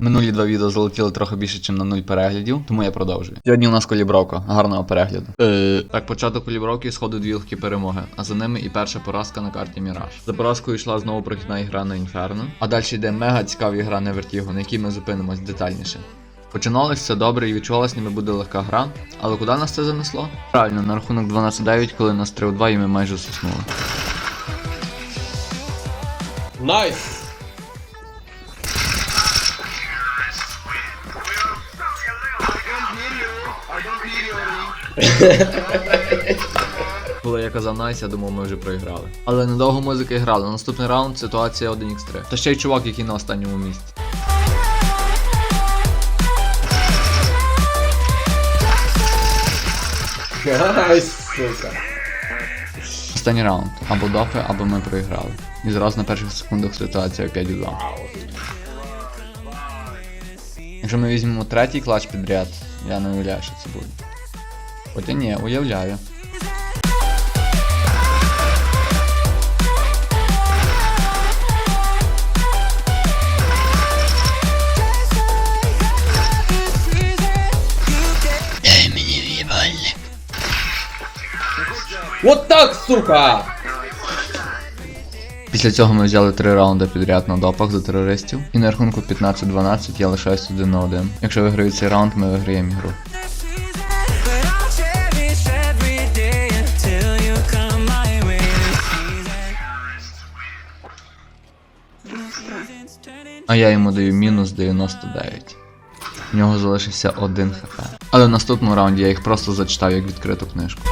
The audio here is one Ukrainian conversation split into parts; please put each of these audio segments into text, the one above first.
Минулі два відео залетіли трохи більше, ніж на нуль переглядів, тому я продовжую. Сьогодні у нас колібровка, гарного перегляду. Е... Так, початок колібровки сходу дві легкі перемоги, а за ними і перша поразка на карті Міраж. За поразкою йшла знову прохідна ігра на Інферно. А далі йде мега цікава ігра на Вертіго, на якій ми зупинимось детальніше. Починалось все добре і відчувалось, ніби буде легка гра. Але куди нас це занесло? Правильно, на рахунок 12-9, коли нас 3-2 і ми майже соснули. Найс! Коли я казав найс, я думав, ми вже проіграли. Але недовго музики грали. Наступний раунд ситуація 1x3. Та ще й чувак, який на останньому місці. Найс, сука. Останній раунд. Або дофи, або ми проіграли. І зразу на перших секундах ситуація 5-2. Якщо ми візьмемо третій клач підряд, я не уявляю, що це буде. Хоча ні, уявляю. Вот так, сука! Після цього ми взяли три раунди підряд на допах за терористів. І на рахунку 15-12 я лишаюсь 1 на 1. Якщо виграю цей раунд, ми виграємо ігру. А я йому даю мінус 99. В нього залишився один хп. Але в наступному раунді я їх просто зачитав як відкриту книжку.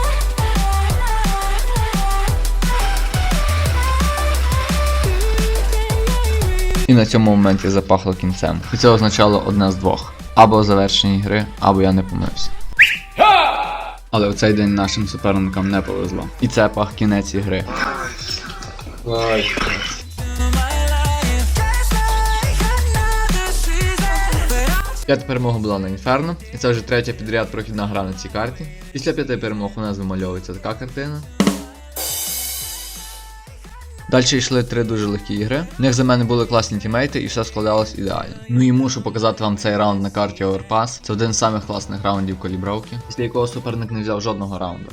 І на цьому моменті запахло кінцем. І це означало одне з двох: або завершення ігри, або я не помився. Але в цей день нашим суперникам не повезло. І це пах кінець ігри. Найс. П'ята перемога була на Інферно, і це вже третя підряд прохідна гра на цій карті. Після п'яти перемог у нас вимальовується така картина. Далі йшли три дуже легкі ігри. В них за мене були класні тімейти і все складалось ідеально. Ну і мушу показати вам цей раунд на карті Overpass. Це один з самих класних раундів колібровки, після якого суперник не взяв жодного раунду.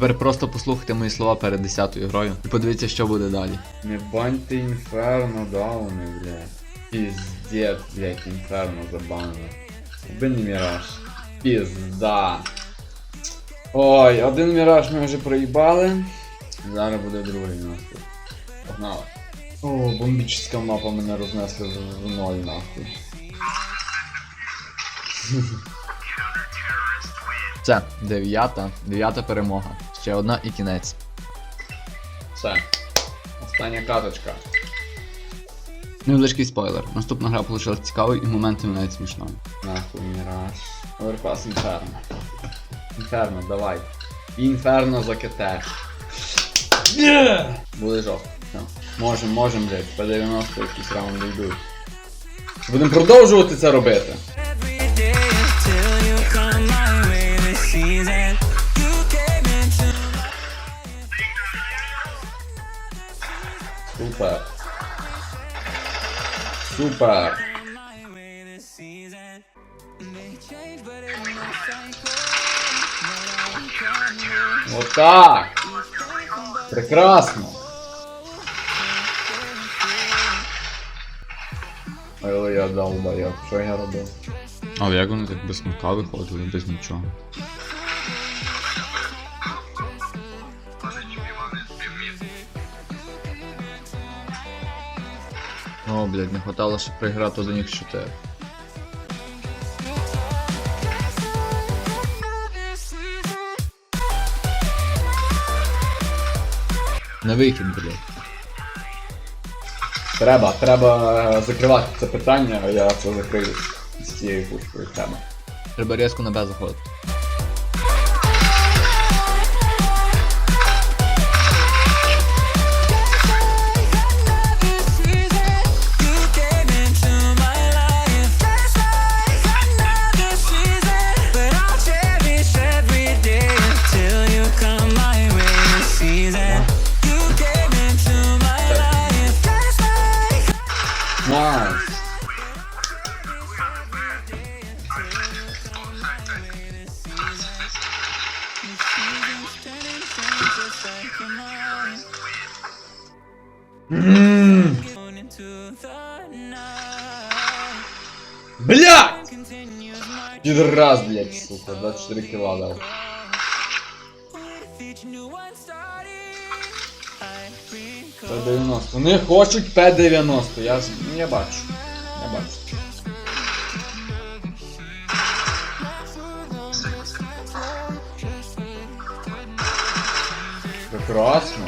Тепер просто послухайте мої слова перед 10-ю грою і подивіться, що буде далі. Не баньте інферно дауни, блядь. Пиздец, блядь, інферно забанили. Не міраж. Пізда. Ой, один міраж ми вже проїбали. Зараз буде другий нахуй. Погнали. О, бомбічна мапа мене рознесли в ноль нахуй. Це дев'ята, дев'ята перемога. Ще одна і кінець. Все. Остання каточка. Невеличкий спойлер. Наступна гра вийшла цікавою і моментами навіть смішною. Нахуй міраж. Оверпас інферно. Інферно, давай. Інферно за КТ. Буде жорстко. Можем, можем, блядь, по 90 якісь раунди йдуть. Будемо продовжувати це робити. I'm coming. Отак. Прекрасно. Ой, я долбайок. Що я робив? Але як вони так без смака виходили, без нічого. О, блядь, не хватало ще приграти до них 4. На вихід, блядь. Треба, треба е, закривати це питання, а я це закрию з цією пушкою. Треба. Треба різко на Б заходити. The. Блядь! Підраз, блядь, сука, 24 кіла дав. with each new one starting. I recall. П-90. Вони хочуть П-90, я, ну, я бачу. Я бачу. Прекрасно.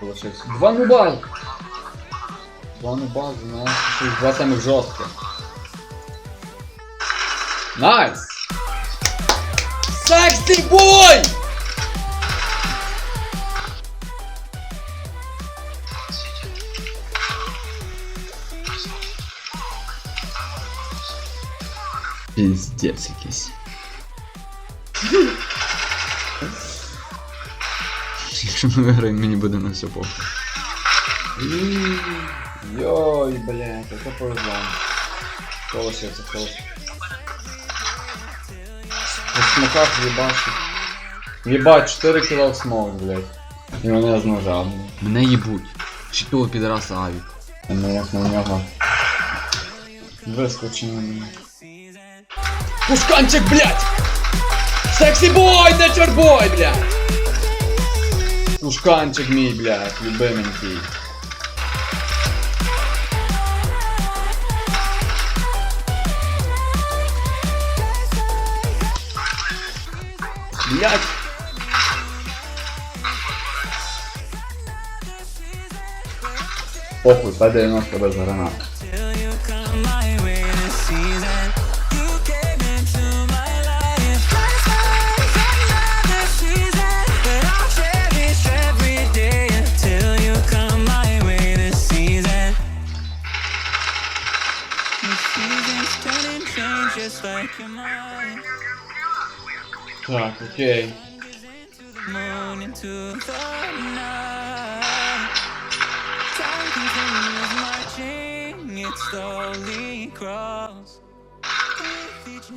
Получився. Два нубай! Два нуба, знаєш, що їх два самих жорстких. Найс! Сексі бой! Піздець якийсь. Якщо ми виграємо, мені буде на все похуй. Йой, блядь, это повезло. Лишився, хто лишився. Смоках їбашить. Єбать, 4 кіла в смок, блядь. І мене з ножа. блядь. Мене їбуть. Чи того підраса авік. А не як на нього. Вискочив на мене. Пушканчик, блядь! Сексі бой, нечербой, блядь! Пушканчик мій, блядь, любименький. Блядь! Похуй, П-90 без гранат.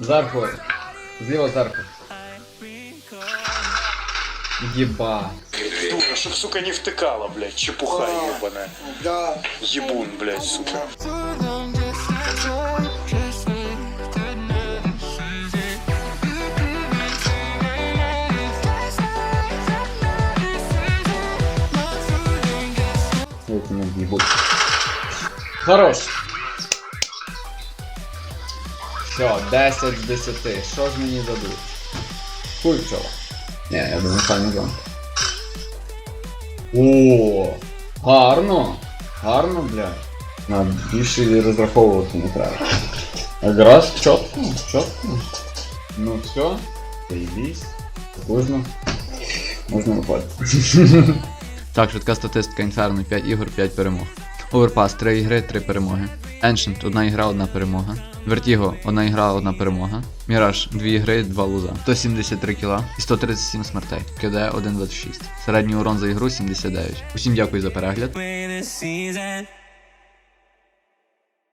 Зверху. Зліва зверху. I recall. Єба. Дура, чтоб, сука, не втыкала, блядь, чепуха ебаная. Ебун, блядь, сука. Gets Вот. Хорош. Все, 10 з 10. Що ж мені дадуть? Хуй пчола. Ні, я думаю, самі зон. О, гарно. Гарно, блядь. На більше розраховувати не треба. Якраз чітко, чітко. Ну все, заебись. Можна. Можна виходити. Так, швидка статистика Inferno 5 ігор, 5 перемог. Overpass 3 ігри, 3 перемоги. Ancient 1 ігра, 1 перемога. Vertigo 1 ігра, 1 перемога. Mirage 2 ігри, 2 луза. 173 кіла і 137 смертей. КД 1.26. Середній урон за ігру 79. Усім дякую за перегляд.